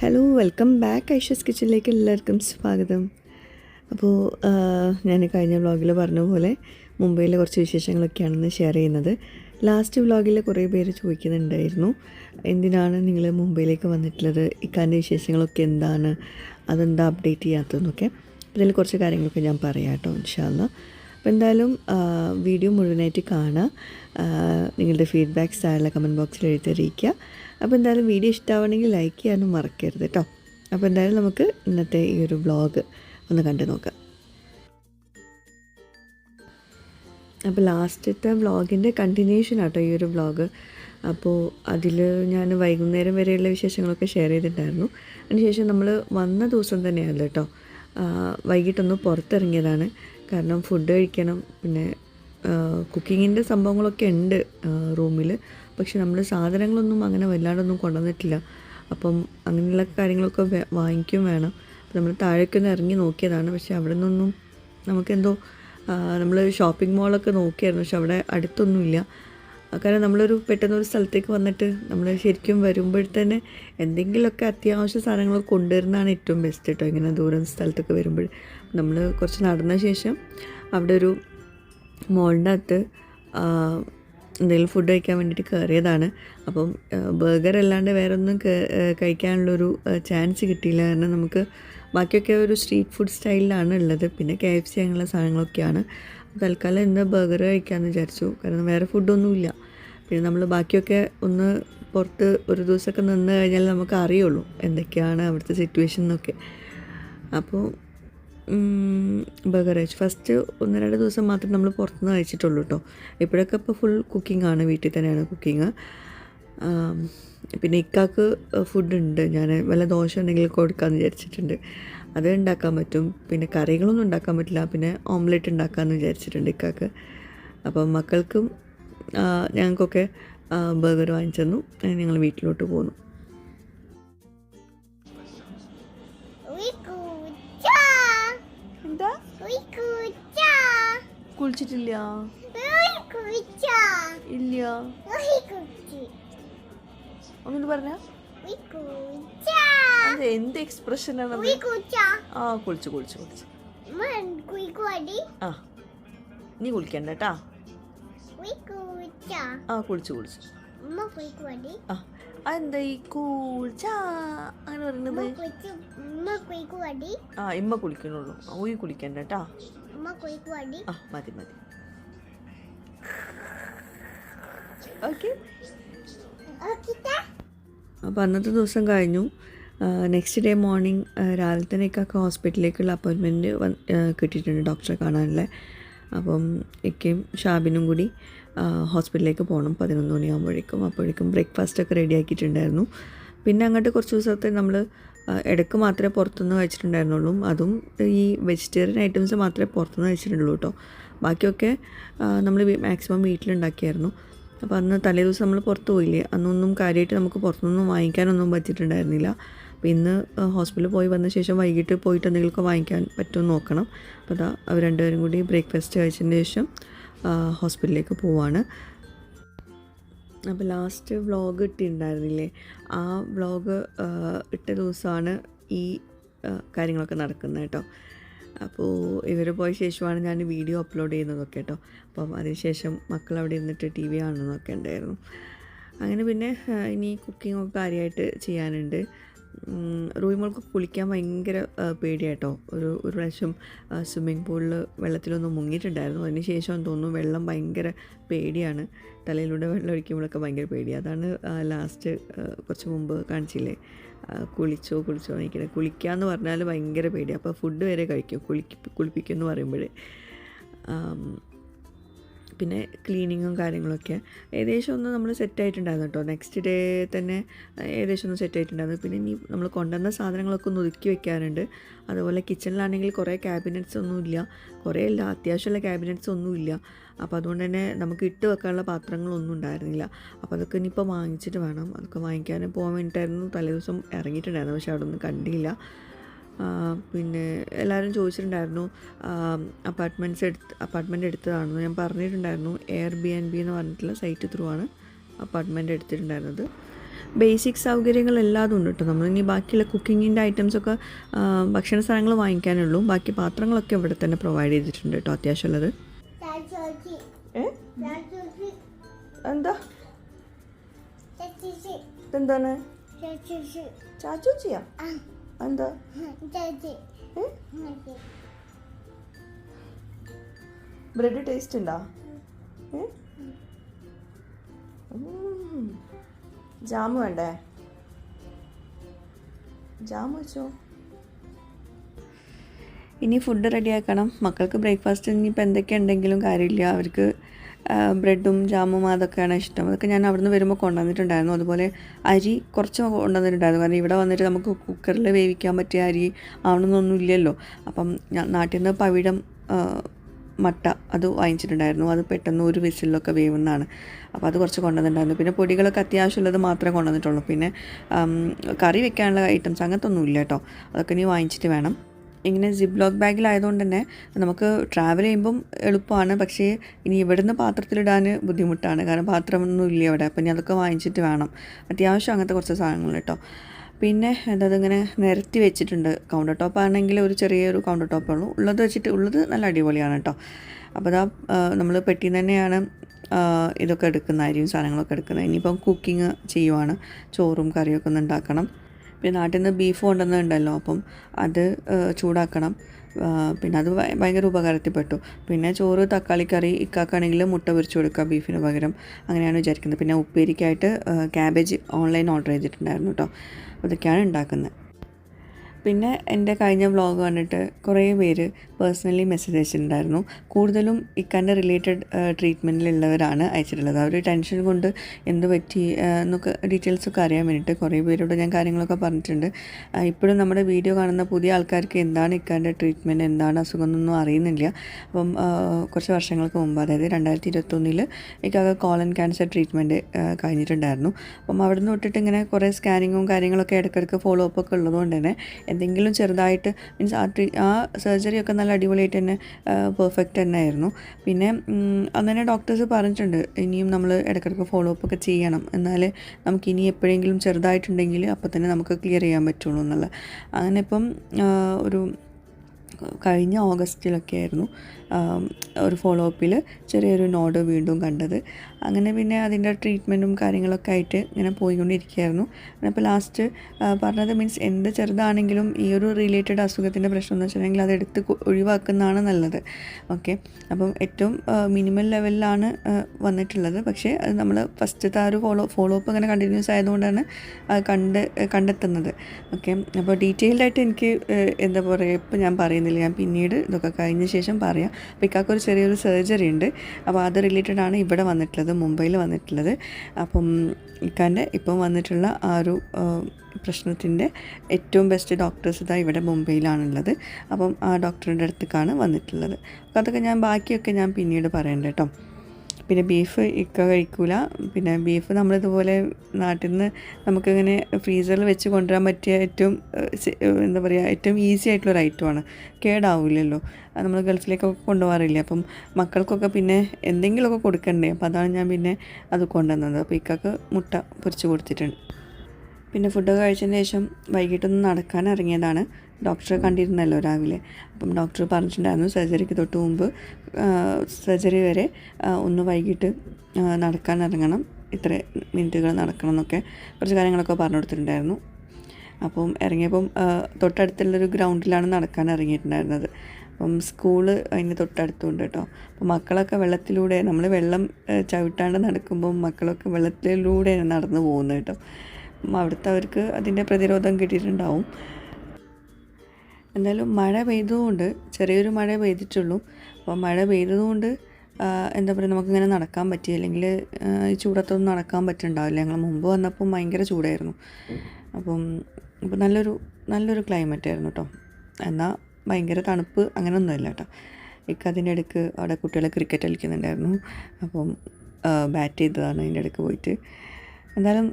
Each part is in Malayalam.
ഹലോ വെൽക്കം ബാക്ക് ഐഷസ് കിച്ചണിലേക്ക് എല്ലാവർക്കും സ്വാഗതം. അപ്പോൾ ഞാൻ കഴിഞ്ഞ വ്ളോഗിൽ പറഞ്ഞ പോലെ മുംബൈയിലെ കുറച്ച് വിശേഷങ്ങളൊക്കെയാണെന്ന് ഷെയർ ചെയ്യുന്നത്. ലാസ്റ്റ് വ്ളോഗിൽ കുറേ പേര് ചോദിക്കുന്നുണ്ടായിരുന്നു എന്തിനാണ് നിങ്ങൾ മുംബൈയിലേക്ക് വന്നിട്ടുള്ളത്? ഇക്കാന്റെ വിശേഷങ്ങളൊക്കെ എന്താണ്? അതെന്താ അപ്ഡേറ്റ് ചെയ്യാത്തതെന്നൊക്കെ. അതിൽ കുറച്ച് കാര്യങ്ങളൊക്കെ ഞാൻ പറയാം കേട്ടോ ഇൻഷാല്ല അപ്പോൾ എന്തായാലും വീഡിയോ മുഴുവനായിട്ട് കാണുക. നിങ്ങളുടെ ഫീഡ്ബാക്ക്സ് താഴെ കമന്റ് ബോക്സിൽ എഴുതിയിരിക്കുക അപ്പോൾ എന്തായാലും വീഡിയോ ഇഷ്ടമാവണമെങ്കിൽ ലൈക്ക് ചെയ്യാനും മറക്കരുത് കേട്ടോ. അപ്പോൾ എന്തായാലും നമുക്ക് ഇന്നത്തെ ഈ ഒരു ബ്ലോഗ് ഒന്ന് കണ്ടു നോക്കാം. അപ്പോൾ ലാസ്റ്റത്തെ വ്ളോഗിന്റെ കണ്ടിന്യൂഷൻ ആട്ടോ ഈ ഒരു വ്ളോഗ്. അപ്പോൾ അതിൽ ഞാൻ വൈകുന്നേരം വരെയുള്ള വിശേഷങ്ങളൊക്കെ ഷെയർ ചെയ്തിട്ടുണ്ടായിരുന്നു. അതിനുശേഷം നമ്മൾ വന്ന ദിവസം തന്നെയാണ് കേട്ടോ. വൈകിട്ടൊന്ന് പുറത്തിറങ്ങിയതാണ്. കാരണം ഫുഡ് കഴിക്കണം. പിന്നെ കുക്കിങ്ങിന്റെ സംഭവങ്ങളൊക്കെ ഉണ്ട് റൂമിൽ പക്ഷെ നമ്മൾ സാധനങ്ങളൊന്നും അങ്ങനെ വല്ലാണ്ടൊന്നും കൊണ്ടുവന്നിട്ടില്ല. അപ്പം അങ്ങനെയുള്ള കാര്യങ്ങളൊക്കെ വാങ്ങിക്കും വേണം. നമ്മൾ താഴേക്കൊന്ന് ഇറങ്ങി നോക്കിയതാണ്. പക്ഷെ അവിടെ നിന്നൊന്നും നമുക്കെന്തോ നമ്മൾ ഷോപ്പിംഗ് മാളൊക്കെ നോക്കിയായിരുന്നു. പക്ഷെ അവിടെ അടുത്തൊന്നുമില്ല. കാരണം നമ്മളൊരു പെട്ടെന്ന് ഒരു സ്ഥലത്തേക്ക് വന്നിട്ട് നമ്മൾ ശരിക്കും വരുമ്പോഴത്തന്നെ എന്തെങ്കിലുമൊക്കെ അത്യാവശ്യ സാധനങ്ങളൊക്കെ കൊണ്ടുവരുന്നതാണ് ഏറ്റവും ബെസ്റ്റ് കേട്ടോ ഇങ്ങനെ ദൂരം സ്ഥലത്തൊക്കെ വരുമ്പോൾ നമ്മൾ കുറച്ച് നടന്ന ശേഷം അവിടെ ഒരു മോളിന്റെ അകത്ത് എന്തെങ്കിലും ഫുഡ് കഴിക്കാൻ വേണ്ടിയിട്ട് കയറിയതാണ് അപ്പം ബർഗർ അല്ലാണ്ട് വേറെ ഒന്നും കഴിക്കാനുള്ളൊരു ചാൻസ് കിട്ടിയില്ല. കാരണം നമുക്ക് ബാക്കിയൊക്കെ ഒരു സ്ട്രീറ്റ് ഫുഡ് സ്റ്റൈലിലാണ് ഉള്ളത്. പിന്നെ കെ എഫ് സി അങ്ങനെയുള്ള സാധനങ്ങളൊക്കെയാണ്. തൽക്കാലം ഇന്ന് ബർഗർ കഴിക്കാമെന്ന് വിചാരിച്ചു. കാരണം വേറെ ഫുഡൊന്നുമില്ല പിന്നെ നമ്മൾ ബാക്കിയൊക്കെ ഒന്ന് പുറത്ത് ഒരു ദിവസമൊക്കെ നിന്ന് കഴിഞ്ഞാൽ നമുക്ക് അറിയുള്ളൂ എന്തൊക്കെയാണ് അവിടുത്തെ സിറ്റുവേഷൻ എന്നൊക്കെ. അപ്പോൾ കഴിച്ചു. ഫസ്റ്റ് ഒന്ന് രണ്ട് ദിവസം മാത്രം നമ്മൾ പുറത്തുനിന്ന് കഴിച്ചിട്ടുള്ളൂ കേട്ടോ ഇപ്പോഴൊക്കെ ഇപ്പോൾ ഫുൾ കുക്കിംഗ് ആണ് വീട്ടിൽ തന്നെയാണ് കുക്കിംഗ് പിന്നെ ഇക്കാക്ക് ഫുഡുണ്ട് ഞാൻ വല്ല ദോശ ഉണ്ടെങ്കിൽ കൊടുക്കാമെന്ന് വിചാരിച്ചിട്ടുണ്ട്. അത് ഉണ്ടാക്കാൻ പറ്റും. പിന്നെ കറികളൊന്നും ഉണ്ടാക്കാൻ പറ്റില്ല. പിന്നെ ഓംലെറ്റ് ഉണ്ടാക്കാമെന്ന് വിചാരിച്ചിട്ടുണ്ട് ഇക്കാക്ക്. അപ്പം മക്കൾക്കും ഞങ്ങൾക്കൊക്കെ ബർഗർ വാങ്ങിച്ചു തന്നു. ഞങ്ങൾ വീട്ടിലോട്ട് പോന്നു. കുളിച്ചിട്ടില്ല! ഇല്ല Wikuchi! ഒന്നും പറഞ്ഞ! അത് എന്ത് എക്സ്പ്രഷനാണ്! ആ കുളിച്ചു കുളിച്ചു കുളിച്ചു. ആ നീ കുളിക്കണ്ട കേട്ടാ ആ കുളിച്ചു കുളിച്ചു. ആ അതെന്താ ഈ കുളിച്ചാ അങ്ങനെ പറയുന്നത് ആ ഇമ്മ കുളിക്കണുള്ളൂ ഊയി കുളിക്കണ്ട കേട്ടാ. ആ മതി മതി. ഓക്കെ? അപ്പോൾ അന്നത്തെ ദിവസം കഴിഞ്ഞു. നെക്സ്റ്റ് ഡേ മോർണിംഗ് രാവിലെ തന്നെ ഇക്കൊക്കെ ഹോസ്പിറ്റലിലേക്കുള്ള അപ്പോയിൻമെന്റ് കിട്ടിയിട്ടുണ്ട് ഡോക്ടറെ കാണാനുള്ള. അപ്പം ഇക്കയും ഷാബിനും കൂടി ഹോസ്പിറ്റലിലേക്ക് പോകണം പതിനൊന്ന് മണിയാകുമ്പോഴേക്കും അപ്പോഴേക്കും ബ്രേക്ക്ഫാസ്റ്റ് ഒക്കെ റെഡി ആക്കിയിട്ടുണ്ടായിരുന്നു. പിന്നെ അങ്ങോട്ട് കുറച്ച് ദിവസത്തെ നമ്മൾ ഇടയ്ക്ക് മാത്രമേ പുറത്തുനിന്ന് കഴിച്ചിട്ടുണ്ടായിരുന്നുള്ളൂ. അതും ഈ വെജിറ്റേറിയൻ ഐറ്റംസ് മാത്രമേ പുറത്തുനിന്ന് കഴിച്ചിട്ടുള്ളൂ കേട്ടോ. ബാക്കിയൊക്കെ നമ്മൾ മാക്സിമം വീട്ടിലുണ്ടാക്കിയായിരുന്നു. അപ്പോൾ അന്ന് തലേ ദിവസം നമ്മൾ പുറത്ത് പോയില്ലേ? അന്നൊന്നും കാര്യമായിട്ട് നമുക്ക് പുറത്തുനിന്നും വാങ്ങിക്കാനൊന്നും പറ്റിയിട്ടുണ്ടായിരുന്നില്ല. അപ്പോൾ ഇന്ന് ഹോസ്പിറ്റലിൽ പോയി വന്ന ശേഷം വൈകിട്ട് പോയിട്ട് എന്തെങ്കിലുമൊക്കെ വാങ്ങിക്കാൻ പറ്റുമെന്ന് നോക്കണം. അപ്പോൾ അതാ രണ്ടുപേരും കൂടി ബ്രേക്ക്ഫാസ്റ്റ് കഴിച്ചതിന് ശേഷം ഹോസ്പിറ്റലിലേക്ക് പോവാണ്. അപ്പോൾ ലാസ്റ്റ് വ്ളോഗ് ഇട്ടിട്ടുണ്ടായിരുന്നില്ലേ ആ വ്ളോഗ് ഇട്ട ദിവസമാണ് ഈ കാര്യങ്ങളൊക്കെ നടക്കുന്നത് കേട്ടോ. അപ്പോൾ ഇവർ പോയ ശേഷമാണ് ഞാൻ വീഡിയോ അപ്ലോഡ് ചെയ്യുന്നതൊക്കെ കേട്ടോ. അപ്പം അതിനുശേഷം മക്കൾ അവിടെ ഇരുന്നിട്ട് ടി വി കാണുന്നതൊക്കെ ഉണ്ടായിരുന്നു. അങ്ങനെ പിന്നെ ഇനി കുക്കിംഗ് ഒക്കെ കാര്യമായിട്ട് ചെയ്യാനുണ്ട്. റൂമിൾക്ക് കുളിക്കാൻ ഭയങ്കര പേടിയാട്ടോ. ഒരു ഒരു പ്രാവശ്യം സ്വിമ്മിംഗ് പൂളിൽ വെള്ളത്തിലൊന്നും മുങ്ങിയിട്ടുണ്ടായിരുന്നു. അതിന് ശേഷം തോന്നുന്നു വെള്ളം ഭയങ്കര പേടിയാണ്. തലയിലൂടെ വെള്ളം ഒഴിക്കുമ്പോഴൊക്കെ ഭയങ്കര പേടി. അതാണ് ലാസ്റ്റ് കുറച്ച് മുമ്പ് കാണിച്ചില്ലേ? കുളിച്ചോ കുളിച്ചോ കുളിച്ചോ എനിക്കില്ല കുളിക്കാന്ന് പറഞ്ഞാൽ ഭയങ്കര പേടി അപ്പോൾ ഫുഡ് വരെ കഴിക്കും. കുളിക്ക് കുളിപ്പിക്കും എന്ന് പറയുമ്പോഴേ. ആം, പിന്നെ ക്ലീനിങ്ങും കാര്യങ്ങളൊക്കെ. ഏകദേശം ഒന്ന് നമ്മൾ സെറ്റ് ആയിട്ടുണ്ടായിരുന്നു കേട്ടോ. നെക്സ്റ്റ് ഡേ തന്നെ ഏകദേശം ഒന്ന് സെറ്റ് ആയിട്ടുണ്ടായിരുന്നു. പിന്നെ ഇനി നമ്മൾ കൊണ്ടുവന്ന സാധനങ്ങളൊക്കെ ഒന്ന് ഒതുക്കി വെക്കാറുണ്ട് അതുപോലെ കിച്ചണിലാണെങ്കിൽ കുറേ ക്യാബിനറ്റ്സ് ഒന്നും ഇല്ല. കുറേ ഇല്ല അത്യാവശ്യമുള്ള ക്യാബിനറ്റ്സ് ഒന്നും ഇല്ല. അപ്പോൾ അതുകൊണ്ട് തന്നെ നമുക്ക് ഇട്ട് വെക്കാനുള്ള പാത്രങ്ങളൊന്നും ഉണ്ടായിരുന്നില്ല. അപ്പോൾ അതൊക്കെ ഇനിയിപ്പോൾ വാങ്ങിച്ചിട്ട് വേണം. അതൊക്കെ വാങ്ങിക്കാൻ പോകാൻ വേണ്ടിയിട്ടായിരുന്നു തലേദിവസം ഇറങ്ങിയിട്ടുണ്ടായിരുന്നു പക്ഷേ അവിടെ ഒന്നും കണ്ടില്ല. പിന്നെ എല്ലാവരും ചോദിച്ചിട്ടുണ്ടായിരുന്നു അപ്പാർട്ട്മെന്റ്സ് എടുത്ത് അപ്പാർട്ട്മെന്റ് എടുത്തതാണെന്ന്. ഞാൻ പറഞ്ഞിട്ടുണ്ടായിരുന്നു എയർ ബി എൻ ബി എന്ന് പറഞ്ഞിട്ടുള്ള സൈറ്റ് ത്രൂ ആണ് അപ്പാർട്ട്മെന്റ് എടുത്തിട്ടുണ്ടായിരുന്നത്. ബേസിക് സൗകര്യങ്ങൾ എല്ലാതും ഉണ്ട് കേട്ടോ നമ്മളിനി ബാക്കിയുള്ള കുക്കിങ്ങിന്റെ ഐറ്റംസൊക്കെ ഭക്ഷണ സാധനങ്ങൾ വാങ്ങിക്കാനുള്ളൂ. ബാക്കി പാത്രങ്ങളൊക്കെ ഇവിടെ തന്നെ പ്രൊവൈഡ് ചെയ്തിട്ടുണ്ട് കേട്ടോ അത്യാവശ്യമുള്ളത് എന്താ? എന്താണ് ചാച്ചോച്ചി ചാച്ചൂച്ചിയാ എന്താ? ബ്രെഡ് ടേസ്റ്റ് ഉണ്ടോ. ജാം വേണ്ടേ? ജാം വെച്ചോ? ഇനി ഫുഡ് റെഡിയാക്കണം മക്കൾക്ക് ബ്രേക്ക്ഫാസ്റ്റ് ഇനിയിപ്പോൾ എന്തൊക്കെ ഉണ്ടെങ്കിലും കാര്യമില്ല. അവർക്ക് ബ്രെഡും ജാമും അതൊക്കെയാണ് ഇഷ്ടം. അതൊക്കെ ഞാൻ അവിടുന്ന് വരുമ്പോൾ കൊണ്ടുവന്നിട്ടുണ്ടായിരുന്നു. അതുപോലെ അരി കുറച്ച് കൊണ്ടുവന്നിട്ടുണ്ടായിരുന്നു. കാരണം ഇവിടെ വന്നിട്ട് നമുക്ക് കുക്കറിൽ വേവിക്കാൻ പറ്റിയ അരി ആവണമെന്നൊന്നും ഇല്ലല്ലോ. അപ്പം ഞാൻ നാട്ടിൽ നിന്ന് പവിഴം മട്ട അത് വാങ്ങിച്ചിട്ടുണ്ടായിരുന്നു. അത് പെട്ടെന്ന് ഒരു വിസിലൊക്കെ വേവുന്നതാണ്. അപ്പോൾ അത് കുറച്ച് കൊണ്ടുവന്നിട്ടുണ്ടായിരുന്നു. പിന്നെ പൊടികളൊക്കെ അത്യാവശ്യമുള്ളത് മാത്രമേ കൊണ്ടുവന്നിട്ടുള്ളൂ. പിന്നെ കറി വെക്കാനുള്ള ഐറ്റംസ് അങ്ങനത്തെ ഒന്നും ഇല്ല കേട്ടോ. അതൊക്കെ ഇനി വാങ്ങിച്ചിട്ട് വേണം. ഇങ്ങനെ സിബ് ലോക്ക് ബാഗിലായതുകൊണ്ട് തന്നെ നമുക്ക് ട്രാവൽ ചെയ്യുമ്പം എളുപ്പമാണ്. പക്ഷേ ഇനി ഇവിടുന്ന് പാത്രത്തിലിടാൻ ബുദ്ധിമുട്ടാണ്. കാരണം പാത്രമൊന്നും ഇല്ല ഇവിടെ. അപ്പം ഇനി അതൊക്കെ വാങ്ങിച്ചിട്ട് വേണം. അത്യാവശ്യം അങ്ങനത്തെ കുറച്ച് സാധനങ്ങൾ കേട്ടോ. പിന്നെ എന്താ ഇങ്ങനെ നിരത്തി വെച്ചിട്ടുണ്ട്. കൗണ്ടർ ടോപ്പ് ആണെങ്കിൽ ഒരു ചെറിയൊരു കൗണ്ടർ ടോപ്പ് ഉള്ളൂ. ഉള്ളത് വെച്ചിട്ട് ഉള്ളത് നല്ല അടിപൊളിയാണ് കേട്ടോ. അപ്പോൾ അതാ നമ്മൾ പെട്ടിയിൽ തന്നെയാണ് ഇതൊക്കെ എടുക്കുന്ന സാധനങ്ങളൊക്കെ എടുക്കുന്നത്. ഇനിയിപ്പം കുക്കിംഗ് ചെയ്യുവാണ്. ചോറും കറിയൊക്കെ ഒന്ന് ഉണ്ടാക്കണം. പിന്നെ നാട്ടിൽ നിന്ന് ബീഫ് കൊണ്ടുവന്നുണ്ടല്ലോ അപ്പം അത് ചൂടാക്കണം. പിന്നെ അത് ഭയ- ഭയങ്കര ഉപകാരത്തിൽപ്പെട്ടു. പിന്നെ ചോറ് തക്കാളി കറി ഇക്കാക്കാണെങ്കിൽ മുട്ട പൊരിച്ചു കൊടുക്കുക ബീഫിന് പകരം. അങ്ങനെയാണ് വിചാരിക്കുന്നത്. പിന്നെ ഉപ്പേരിക്കായിട്ട് ക്യാബേജ് ഓൺലൈൻ ഓർഡർ ചെയ്തിട്ടുണ്ടായിരുന്നു കേട്ടോ. അതൊക്കെയാണ് ഉണ്ടാക്കുന്നത്. പിന്നെ എന്റെ കഴിഞ്ഞ വ്ളോഗ് കണ്ടിട്ട് കുറേ പേര് പേഴ്സണലി മെസ്സേജ് അയച്ചിട്ടുണ്ടായിരുന്നു. കൂടുതലും ഇക്കാന്റെ റിലേറ്റഡ് ട്രീറ്റ്മെന്റിലുള്ളവരാണ് അയച്ചിട്ടുള്ളത്. അവർ ടെൻഷൻ കൊണ്ട് എന്ത് പറ്റി എന്നൊക്കെ ഡീറ്റെയിൽസൊക്കെ അറിയാൻ വേണ്ടിയിട്ട് കുറേ പേരോട് ഞാൻ കാര്യങ്ങളൊക്കെ പറഞ്ഞിട്ടുണ്ട്. ഇപ്പോഴും നമ്മുടെ വീഡിയോ കാണുന്ന പുതിയ ആൾക്കാർക്ക് എന്താണ് ഇക്കാന്റെ ട്രീറ്റ്മെന്റ് എന്താണ് അസുഖം എന്നൊന്നും അറിയുന്നില്ല. അപ്പം കുറച്ച് വർഷങ്ങൾക്ക് മുമ്പ് അതായത് രണ്ടായിരത്തി ഇരുപത്തൊന്നിൽ ഇക്കാകെ കോളൻ ക്യാൻസർ ട്രീറ്റ്മെന്റ് കഴിഞ്ഞിട്ടുണ്ടായിരുന്നു. അപ്പം അവിടെ നിന്ന് തൊട്ടിട്ട് ഇങ്ങനെ കുറേ സ്കാനിങ്ങും കാര്യങ്ങളൊക്കെ ഇടയ്ക്കിടയ്ക്ക് ഫോളോ അപ്പ് ഒക്കെ ഉള്ളതുകൊണ്ട് തന്നെ എന്തെങ്കിലും ചെറുതായിട്ട് മീൻസ് ആ ട്രീ ആ സർജറി ഒക്കെ നല്ല അടിപൊളിയായിട്ട് തന്നെ പെർഫെക്റ്റ് തന്നെ ആയിരുന്നു. പിന്നെ അങ്ങനെ ഡോക്ടേഴ്സ് പറഞ്ഞിട്ടുണ്ട് ഇനിയും നമ്മൾ ഇടയ്ക്കിടയ്ക്ക് ഫോളോ അപ്പ് ഒക്കെ ചെയ്യണം. എന്നാലേ നമുക്ക് ഇനി എപ്പോഴെങ്കിലും ചെറുതായിട്ടുണ്ടെങ്കിൽ അപ്പോൾ തന്നെ നമുക്ക് ക്ലിയർ ചെയ്യാൻ പറ്റുള്ളൂ എന്നുള്ള. അങ്ങനെ ഇപ്പം ഒരു കഴിഞ്ഞ ഓഗസ്റ്റിലൊക്കെ ആയിരുന്നു ഒരു ഫോളോ അപ്പിൽ ചെറിയൊരു നോഡ് വീണ്ടും കണ്ടത്. അങ്ങനെ പിന്നെ അതിന്റെ ട്രീറ്റ്മെന്റും കാര്യങ്ങളൊക്കെ ആയിട്ട് ഇങ്ങനെ പോയിക്കൊണ്ടിരിക്കുകയായിരുന്നു. അപ്പോൾ ലാസ്റ്റ് പറഞ്ഞത് മീൻസ് എന്ത് ചെറുതാണെങ്കിലും ഈ ഒരു റിലേറ്റഡ് അസുഖത്തിന്റെ പ്രശ്നം എന്ന് വെച്ചിട്ടുണ്ടെങ്കിൽ അത് എടുത്ത് ഒഴിവാക്കുന്നതാണ് നല്ലത്. ഓക്കെ അപ്പം ഏറ്റവും മിനിമൽ ലെവലിലാണ് വന്നിട്ടുള്ളത്. പക്ഷേ അത് നമ്മൾ ഫസ്റ്റത്തെ ആ ഒരു ഫോളോ ഫോളോ അപ്പ് അങ്ങനെ കണ്ടിന്യൂസ് ആയതുകൊണ്ടാണ് കണ്ട് കണ്ടെത്തുന്നത്. ഓക്കെ അപ്പോൾ ഡീറ്റെയിൽഡായിട്ട് എനിക്ക് എന്താ പറയുക ഇപ്പം ഞാൻ പറയുന്നില്ല ഞാൻ പിന്നീട് ഇതൊക്കെ കഴിഞ്ഞ ശേഷം പറയാം. അപ്പോൾ ഇക്കാക്ക് ഒരു ചെറിയൊരു സർജറി ഉണ്ട്. അപ്പോൾ അത് റിലേറ്റഡ് ആണ് ഇവിടെ വന്നിട്ടുള്ളത് മുംബൈയിൽ വന്നിട്ടുള്ളത്. അപ്പം ഇക്കാന്റെ ഇപ്പം വന്നിട്ടുള്ള ആ ഒരു പ്രശ്നത്തിന്റെ ഏറ്റവും ബെസ്റ്റ് ഡോക്ടേഴ്സ് ഇതാ ഇവിടെ മുംബൈയിലാണുള്ളത്. അപ്പം ആ ഡോക്ടറിന്റെ അടുത്തേക്കാണ് വന്നിട്ടുള്ളത്. അപ്പോൾ അതൊക്കെ ഞാൻ ബാക്കിയൊക്കെ ഞാൻ പിന്നീട് പറയണ്ട കേട്ടോ. പിന്നെ ബീഫ് ഇക്ക കഴിക്കൂല. പിന്നെ ബീഫ് നമ്മളിതുപോലെ നാട്ടിൽ നിന്ന് നമുക്കിങ്ങനെ ഫ്രീസറിൽ വെച്ച് കൊണ്ടുവരാൻ പറ്റിയ ഏറ്റവും എന്താ പറയുക ഏറ്റവും ഈസി ആയിട്ടുള്ളൊരു ഐറ്റമാണ് കേടാവില്ലല്ലോ അത് നമ്മൾ ഗൾഫിലേക്കൊക്കെ കൊണ്ടുപോകാറില്ല. അപ്പം മക്കൾക്കൊക്കെ പിന്നെ എന്തെങ്കിലുമൊക്കെ കൊടുക്കണ്ടേ. അപ്പോൾ അതാണ് ഞാൻ പിന്നെ അത് കൊണ്ടുവന്നത്. അപ്പോൾ ഇക്കക്ക് മുട്ട പൊരിച്ച് കൊടുത്തിട്ടുണ്ട്. പിന്നെ ഫുഡൊക്കെ കഴിച്ചതിന് ശേഷം വൈകിട്ടൊന്ന് നടക്കാൻ ഇറങ്ങിയതാണ്. ഡോക്ടറെ കണ്ടിരുന്നല്ലോ രാവിലെ. അപ്പം ഡോക്ടർ പറഞ്ഞിട്ടുണ്ടായിരുന്നു സർജറിക്ക് തൊട്ട് മുമ്പ് സർജറി വരെ ഒന്ന് വൈകിട്ട് നടക്കാൻ ഇറങ്ങണം. ഇത്ര മിനിറ്റുകൾ നടക്കണം എന്നൊക്കെ കുറച്ച് കാര്യങ്ങളൊക്കെ പറഞ്ഞു കൊടുത്തിട്ടുണ്ടായിരുന്നു. അപ്പം ഇറങ്ങിയപ്പം തൊട്ടടുത്തുള്ളൊരു ഗ്രൗണ്ടിലാണ് നടക്കാൻ ഇറങ്ങിയിട്ടുണ്ടായിരുന്നത്. അപ്പം സ്കൂൾ അതിന് തൊട്ടടുത്തുണ്ട് കേട്ടോ. അപ്പം മക്കളൊക്കെ വെള്ളത്തിലൂടെ നമ്മൾ വെള്ളം ചവിട്ടാണ്ട് നടക്കുമ്പം മക്കളൊക്കെ വെള്ളത്തിലൂടെയാണ് നടന്നു പോകുന്നത് കേട്ടോ. അവിടുത്തെ അവർക്ക് അതിന്റെ പ്രതിരോധം കിട്ടിയിട്ടുണ്ടാവും. എന്തായാലും മഴ പെയ്തതുകൊണ്ട് ചെറിയൊരു മഴ പെയ്തിട്ടുള്ളൂ. അപ്പോൾ മഴ പെയ്തതുകൊണ്ട് എന്താ പറയുക നമുക്കിങ്ങനെ നടക്കാൻ പറ്റി. അല്ലെങ്കിൽ ഈ ചൂടത്തൊന്നും നടക്കാൻ പറ്റുന്നുണ്ടാവില്ല ഞങ്ങൾ മുമ്പ് വന്നപ്പം ഭയങ്കര ചൂടായിരുന്നു. അപ്പം അപ്പം നല്ലൊരു നല്ലൊരു ക്ലൈമറ്റ് ആയിരുന്നു കേട്ടോ എന്നാൽ ഭയങ്കര തണുപ്പ് അങ്ങനെയൊന്നുമില്ല കേട്ടോ ഇക്ക അതിന്റെ ഇടയ്ക്ക് അവിടെ കുട്ടികളെ ക്രിക്കറ്റ് കളിക്കുന്നുണ്ടായിരുന്നു. അപ്പം ബാറ്റ് ചെയ്തതാണ് അതിന്റെ ഇടയ്ക്ക് പോയിട്ട്. എന്തായാലും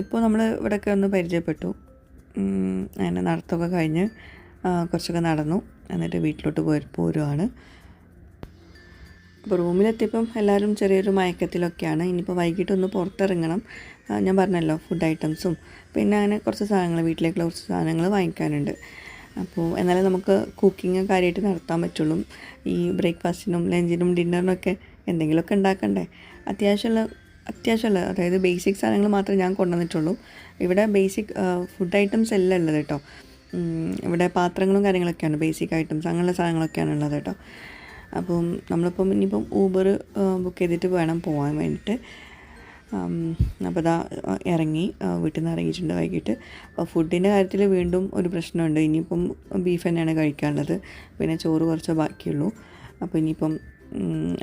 ഇപ്പോൾ നമ്മൾ ഇവിടെയൊക്കെ ഒന്ന് പരിചയപ്പെട്ടു. അങ്ങനെ നടത്തമൊക്കെ കഴിഞ്ഞ് കുറച്ചൊക്കെ നടന്നു. എന്നിട്ട് വീട്ടിലോട്ട് പോയി പോരുവാണ്. അപ്പോൾ റൂമിലെത്തിയപ്പം എല്ലാവരും ചെറിയൊരു മയക്കത്തിലൊക്കെയാണ്. ഇനിയിപ്പോൾ വൈകിട്ടൊന്ന് പുറത്തിറങ്ങണം. ഞാൻ പറഞ്ഞല്ലോ ഫുഡ് ഐറ്റംസും പിന്നെ അങ്ങനെ കുറച്ച് സാധനങ്ങൾ വീട്ടിലേക്കുള്ള കുറച്ച് സാധനങ്ങൾ വാങ്ങിക്കാനുണ്ട്. അപ്പോൾ എന്നാലേ നമുക്ക് കുക്കിംഗ് കാര്യമായിട്ട് നടത്താൻ പറ്റുള്ളൂ. ഈ ബ്രേക്ക്ഫാസ്റ്റിനും ലഞ്ചിനും ഡിന്നറിനൊക്കെ എന്തെങ്കിലുമൊക്കെ ഉണ്ടാക്കണ്ടേ? അത്യാവശ്യമുള്ള അത്യാവശ്യമുള്ള അതായത് ബേസിക് സാധനങ്ങൾ മാത്രമേ ഞാൻ കൊണ്ടുവന്നിട്ടുള്ളൂ. ഇവിടെ ബേസിക് ഫുഡ് ഐറ്റംസ് എല്ലാം ഉള്ളത് കേട്ടോ. ഇവിടെ പാത്രങ്ങളും കാര്യങ്ങളൊക്കെയാണ് ബേസിക് ഐറ്റംസ് അങ്ങനെയുള്ള സാധനങ്ങളൊക്കെയാണ് ഉള്ളത് കേട്ടോ. അപ്പം നമ്മളിപ്പം ഇനിയിപ്പം ഊബർ ബുക്ക് ചെയ്തിട്ട് വേണം പോകാൻ വേണ്ടിയിട്ട്. അപ്പോൾ ഇതാ ഇറങ്ങി വീട്ടിൽ നിന്ന് ഇറങ്ങിയിട്ടുണ്ട് വൈകിട്ട്. അപ്പോൾ ഫുഡിന്റെ കാര്യത്തിൽ വീണ്ടും ഒരു പ്രശ്നമുണ്ട്. ഇനിയിപ്പം ബീഫ് തന്നെയാണ് കഴിക്കാനുള്ളത്. പിന്നെ ചോറ് കുറച്ചേ ബാക്കിയുള്ളൂ. അപ്പോൾ ഇനിയിപ്പം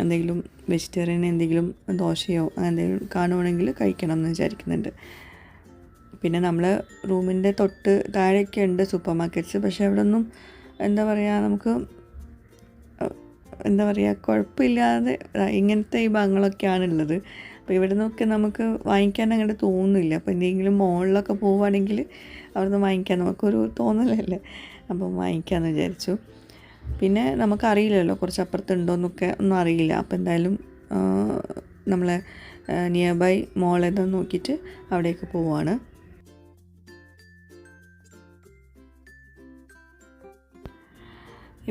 എന്തെങ്കിലും വെജിറ്റേറിയൻ എന്തെങ്കിലും ദോശയോ എന്തെങ്കിലും കാണുവാണെങ്കിൽ കഴിക്കണം എന്ന് വിചാരിക്കുന്നുണ്ട്. പിന്നെ നമ്മൾ റൂമിന്റെ തൊട്ട് താഴെയൊക്കെ ഉണ്ട് സൂപ്പർ മാർക്കറ്റ്സ് പക്ഷേ അവിടെ ഒന്നും എന്താ പറയുക നമുക്ക് എന്താ പറയുക കുഴപ്പമില്ലാതെ ഇങ്ങനത്തെ ഈ ഭാഗങ്ങളൊക്കെയാണ് ഉള്ളത്. അപ്പോൾ ഇവിടെ നിന്നൊക്കെ നമുക്ക് വാങ്ങിക്കാൻ അങ്ങോട്ട് തോന്നുന്നില്ല. അപ്പോൾ എന്തെങ്കിലും മോളിലൊക്കെ പോവുകയാണെങ്കിൽ അവിടെ നിന്ന് വാങ്ങിക്കാൻ നമുക്കൊരു തോന്നലല്ലേ? അപ്പം വാങ്ങിക്കാമെന്ന് വിചാരിച്ചു. പിന്നെ നമുക്കറിയില്ലല്ലോ കുറച്ച് അപ്പുറത്തുണ്ടോയെന്നൊക്കെ ഒന്നും അറിയില്ല. അപ്പോൾ എന്തായാലും നമ്മളെ നിയർ ബൈ മോൾ നോക്കിയിട്ട് അവിടേക്ക് പോവാണ്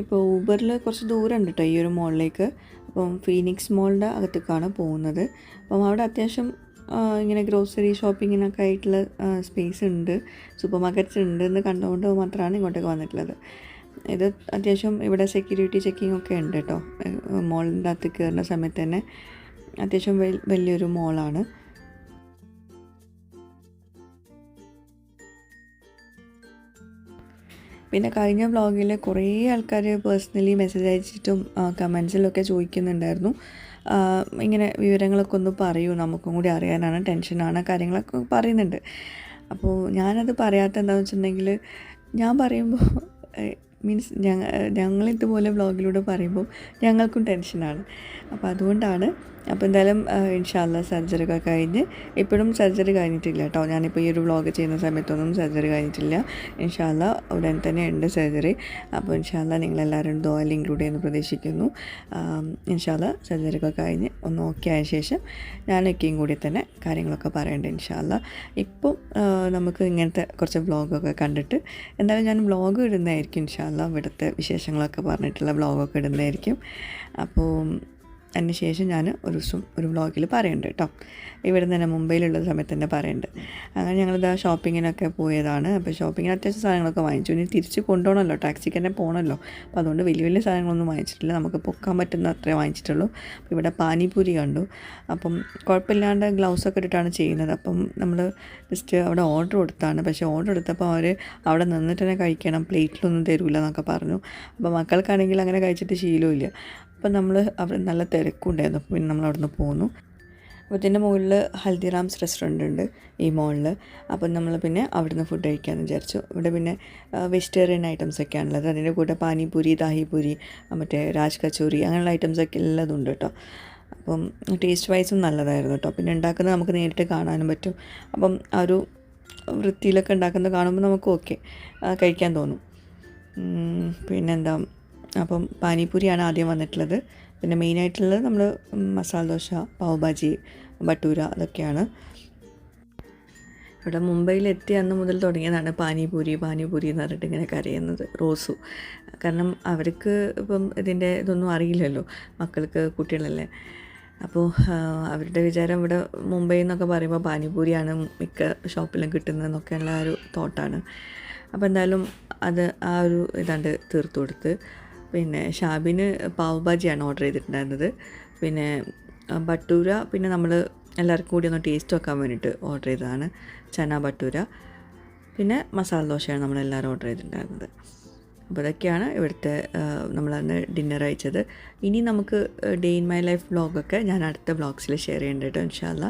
ഇപ്പോൾ ഊബറിൽ കുറച്ച് ദൂരം ഉണ്ട് കേട്ടോ ഈ ഒരു മോളിലേക്ക്. അപ്പം ഫീനിക്സ് മോളിന്റെ അകത്തേക്കാണ് പോകുന്നത്. അപ്പം അവിടെ അത്യാവശ്യം ഇങ്ങനെ ഗ്രോസറി ഷോപ്പിങ്ങിനൊക്കെ ആയിട്ടുള്ള സ്പേസ് ഉണ്ട്. സൂപ്പർ മാർക്കറ്റ്സ് ഉണ്ട് എന്ന് കണ്ടുകൊണ്ട് മാത്രമാണ് ഇങ്ങോട്ടേക്ക് വന്നിട്ടുള്ളത്. ഇത് അത്യാവശ്യം ഇവിടെ സെക്യൂരിറ്റി ചെക്കിംഗ് ഒക്കെ ഉണ്ട് കേട്ടോ. മോളിന്റെ അകത്ത് കയറുന്ന സമയത്ത് തന്നെ. അത്യാവശ്യം വലിയൊരു മോളാണ് പിന്നെ കഴിഞ്ഞ വ്ളോഗിൽ കുറേ ആൾക്കാർ പേഴ്സണലി മെസ്സേജ് അയച്ചിട്ടും കമൻസിലൊക്കെ ചോദിക്കുന്നുണ്ടായിരുന്നു. ഇങ്ങനെ വിവരങ്ങളൊക്കെ ഒന്ന് പറയൂ നമുക്കും കൂടി അറിയാനാണ് ടെൻഷനാണ് കാര്യങ്ങളൊക്കെ പറയുന്നുണ്ട്. അപ്പോൾ ഞാനത് പറയാത്ത എന്താണെന്ന് വെച്ചിട്ടുണ്ടെങ്കിൽ ഞാൻ പറയുമ്പോൾ മീൻസ് ഞങ്ങൾ ഞങ്ങളിതുപോലെ വ്ളോഗിലൂടെ പറയുമ്പോൾ ഞങ്ങൾക്കും ടെൻഷനാണ് അപ്പോൾ അതുകൊണ്ടാണ് അപ്പോൾ എന്തായാലും ഇൻഷാല്ല സർജറി ഒക്കെ കഴിഞ്ഞ് ഇപ്പോഴും സർജറി കഴിഞ്ഞിട്ടില്ല കേട്ടോ. ഞാനിപ്പോൾ ഈ ഒരു വ്ളോഗ് ചെയ്യുന്ന സമയത്തൊന്നും സർജറി കഴിഞ്ഞിട്ടില്ല. ഇൻഷാല്ല ഉടൻ തന്നെ ഉണ്ട് സർജറി. അപ്പോൾ ഇൻഷാല്ല നിങ്ങളെല്ലാവരും ദോയിൽ ഇൻക്ലൂഡ് ചെയ്യുന്നു പ്രതീക്ഷിക്കുന്നു. ഇൻഷാല്ല സർജറി ഒക്കെ കഴിഞ്ഞ് ഒന്ന് ഓക്കെ ആയ ശേഷം ഞാനൊക്കെയും കൂടി തന്നെ കാര്യങ്ങളൊക്കെ പറയേണ്ടത് ഇൻഷാല്ല ഇപ്പം നമുക്ക് ഇങ്ങനത്തെ കുറച്ച് വ്ളോഗൊക്കെ കണ്ടിട്ട് എന്തായാലും ഞാൻ വ്ളോഗ് ഇടുന്നതായിരിക്കും ഇൻഷാല്ല ഇവിടുത്തെ വിശേഷങ്ങളൊക്കെ പറഞ്ഞിട്ടുള്ള വ്ളോഗൊക്കെ ഇടുന്നതായിരിക്കും. അപ്പോൾ അതിന് ശേഷം ഞാൻ ഒരു ദിവസം ഒരു വ്ളോഗിൽ പറയുന്നുണ്ട് കേട്ടോ. ഇവിടെ തന്നെ മുംബൈയിലുള്ള സമയത്ത് തന്നെ പറയുന്നുണ്ട് അങ്ങനെ ഞങ്ങളിതാ ഷോപ്പിങ്ങിനൊക്കെ പോയതാണ്. അപ്പോൾ ഷോപ്പിങ്ങിന് അത്യാവശ്യം സാധനങ്ങളൊക്കെ വാങ്ങിച്ചു. ഇനി തിരിച്ച് കൊണ്ടുപോകണമല്ലോ ടാക്സിക്ക് തന്നെ പോകണമല്ലോ അപ്പോൾ അതുകൊണ്ട് വലിയ വലിയ സാധനങ്ങളൊന്നും വാങ്ങിച്ചിട്ടില്ല. നമുക്ക് പൊക്കാൻ പറ്റുന്ന അത്രേ വാങ്ങിച്ചിട്ടുള്ളൂ. അപ്പോൾ ഇവിടെ പാനിപൂരി കണ്ടു. അപ്പം കുഴപ്പമില്ലാണ്ട് ഗ്ലൗസൊക്കെ ഇട്ടിട്ടാണ് ചെയ്യുന്നത്. അപ്പം നമ്മൾ ജസ്റ്റ് അവിടെ ഓർഡർ കൊടുത്താണ്. പക്ഷേ ഓർഡർ എടുത്തപ്പോൾ അവർ അവിടെ നിന്നിട്ട് തന്നെ കഴിക്കണം. പ്ലേറ്റിലൊന്നും തരില്ല എന്നൊക്കെ പറഞ്ഞു. അപ്പോൾ മക്കൾക്കാണെങ്കിൽ അങ്ങനെ കഴിച്ചിട്ട് ശീലമില്ല. അപ്പം നമ്മൾ അവിടെ നല്ല തിരക്കുണ്ടായിരുന്നു. പിന്നെ നമ്മൾ അവിടെ നിന്ന് പോന്നു. അപ്പോൾ ഇതിന്റെ മുകളിൽ ഹൽദിറാംസ് റെസ്റ്റോറന്റ് ഉണ്ട് ഈ മോളിൽ അപ്പം നമ്മൾ പിന്നെ അവിടുന്ന് ഫുഡ് കഴിക്കാമെന്ന് വിചാരിച്ചു. ഇവിടെ പിന്നെ വെജിറ്റേറിയൻ ഐറ്റംസ് ഒക്കെയാണുള്ളത്. അതിന്റെ കൂടെ പാനിപൂരി ദാഹിപൂരി മറ്റേ രാജ് കച്ചോറി അങ്ങനെയുള്ള ഐറ്റംസ് ഒക്കെ എല്ലാതും ഉണ്ട് കേട്ടോ. അപ്പം ടേസ്റ്റ് വൈസും നല്ലതായിരുന്നു കേട്ടോ. പിന്നെ ഉണ്ടാക്കുന്നത് നമുക്ക് നേരിട്ട് കാണാനും പറ്റും. അപ്പം ആ ഒരു വൃത്തിയിലൊക്കെ ഉണ്ടാക്കുന്നത് കാണുമ്പോൾ നമുക്ക് ഓക്കെ കഴിക്കാൻ തോന്നും. പിന്നെന്താ? അപ്പം പാനിപൂരിയാണ് ആദ്യം വന്നിട്ടുള്ളത്. പിന്നെ മെയിനായിട്ടുള്ളത് നമ്മൾ മസാല ദോശ പാവ് ഭാജി ബട്ടൂര അതൊക്കെയാണ്. ഇവിടെ മുംബൈയിൽ എത്തിയ അന്ന് മുതൽ തുടങ്ങിയതാണ് പാനിപൂരി പാനിപൂരി എന്ന് പറഞ്ഞിട്ട് ഇങ്ങനെ കരയുന്നത് റോസു. കാരണം അവർക്ക് ഇപ്പം ഇതിന്റെ ഇതൊന്നും അറിയില്ലല്ലോ മക്കൾക്ക് കുട്ടികളല്ലേ. അപ്പോൾ അവരുടെ വിചാരം ഇവിടെ മുംബൈ എന്നൊക്കെ പറയുമ്പോൾ പാനിപൂരിയാണ് മിക്ക ഷോപ്പിലും കിട്ടുന്നതെന്നൊക്കെയുള്ള ആ ഒരു തോട്ടാണ് അപ്പോൾ എന്തായാലും അത് ആ ഒരു ഇതാണ്ട് തീർത്തു കൊടുത്ത് പിന്നെ ഷാബിന് പാവ് ഭാജിയാണ് ഓർഡർ ചെയ്തിട്ടുണ്ടായിരുന്നത്. പിന്നെ ബട്ടൂര പിന്നെ നമ്മൾ എല്ലാവർക്കും കൂടി ഒന്ന് ടേസ്റ്റ് വെക്കാൻ വേണ്ടിയിട്ട് ഓർഡർ ചെയ്തതാണ് ചന ബട്ടൂര. പിന്നെ മസാല ദോശയാണ് നമ്മൾ എല്ലാവരും ഓർഡർ ചെയ്തിട്ടുണ്ടായിരുന്നത്. അപ്പോൾ ഇതൊക്കെയാണ് ഇവിടുത്തെ നമ്മളന്ന് ഡിന്നർ അയച്ചത് ഇനി നമുക്ക് ഡേ ഇൻ മൈ ലൈഫ് വ്ളോഗൊക്കെ ഞാൻ അടുത്ത വ്ളോഗ്സിൽ ഷെയർ ചെയ്യേണ്ടിട്ടോ ഇൻഷാല്ല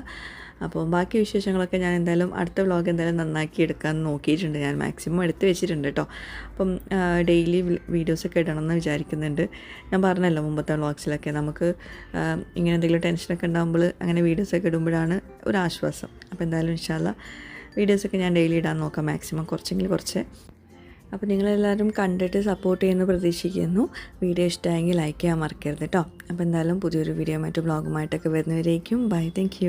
അപ്പോൾ ബാക്കി വിശേഷങ്ങളൊക്കെ ഞാൻ എന്തായാലും അടുത്ത വ്ളോഗ് എന്തായാലും നന്നാക്കി എടുക്കാൻ നോക്കിയിട്ടുണ്ട്. ഞാൻ മാക്സിമം എടുത്ത് വെച്ചിട്ടുണ്ട് കേട്ടോ അപ്പം ഡെയിലി വീഡിയോസൊക്കെ ഇടണമെന്ന് വിചാരിക്കുന്നുണ്ട്. ഞാൻ പറഞ്ഞല്ലോ മുമ്പത്തെ വ്ളോഗ്സിലൊക്കെ നമുക്ക് ഇങ്ങനെ എന്തെങ്കിലും ടെൻഷനൊക്കെ ഉണ്ടാകുമ്പോൾ അങ്ങനെ വീഡിയോസൊക്കെ ഇടുമ്പോഴാണ് ഒരു ആശ്വാസം. അപ്പോൾ എന്തായാലും ഇൻഷാല്ല വീഡിയോസൊക്കെ ഞാൻ ഡെയിലി ഇടാൻ നോക്കാം മാക്സിമം കുറച്ചെങ്കിൽ കുറച്ച്. അപ്പോൾ നിങ്ങളെല്ലാവരും കണ്ടിട്ട് സപ്പോർട്ട് ചെയ്യുന്നു പ്രതീക്ഷിക്കുന്നു. വീഡിയോ ഇഷ്ടമായെങ്കിൽ ലൈക്ക് ചെയ്യാൻ മറക്കരുത് കേട്ടോ അപ്പോൾ എന്തായാലും പുതിയൊരു വീഡിയോ മറ്റു ബ്ലോഗുമായിട്ടൊക്കെ വരുന്നവരേക്കും. Bye thank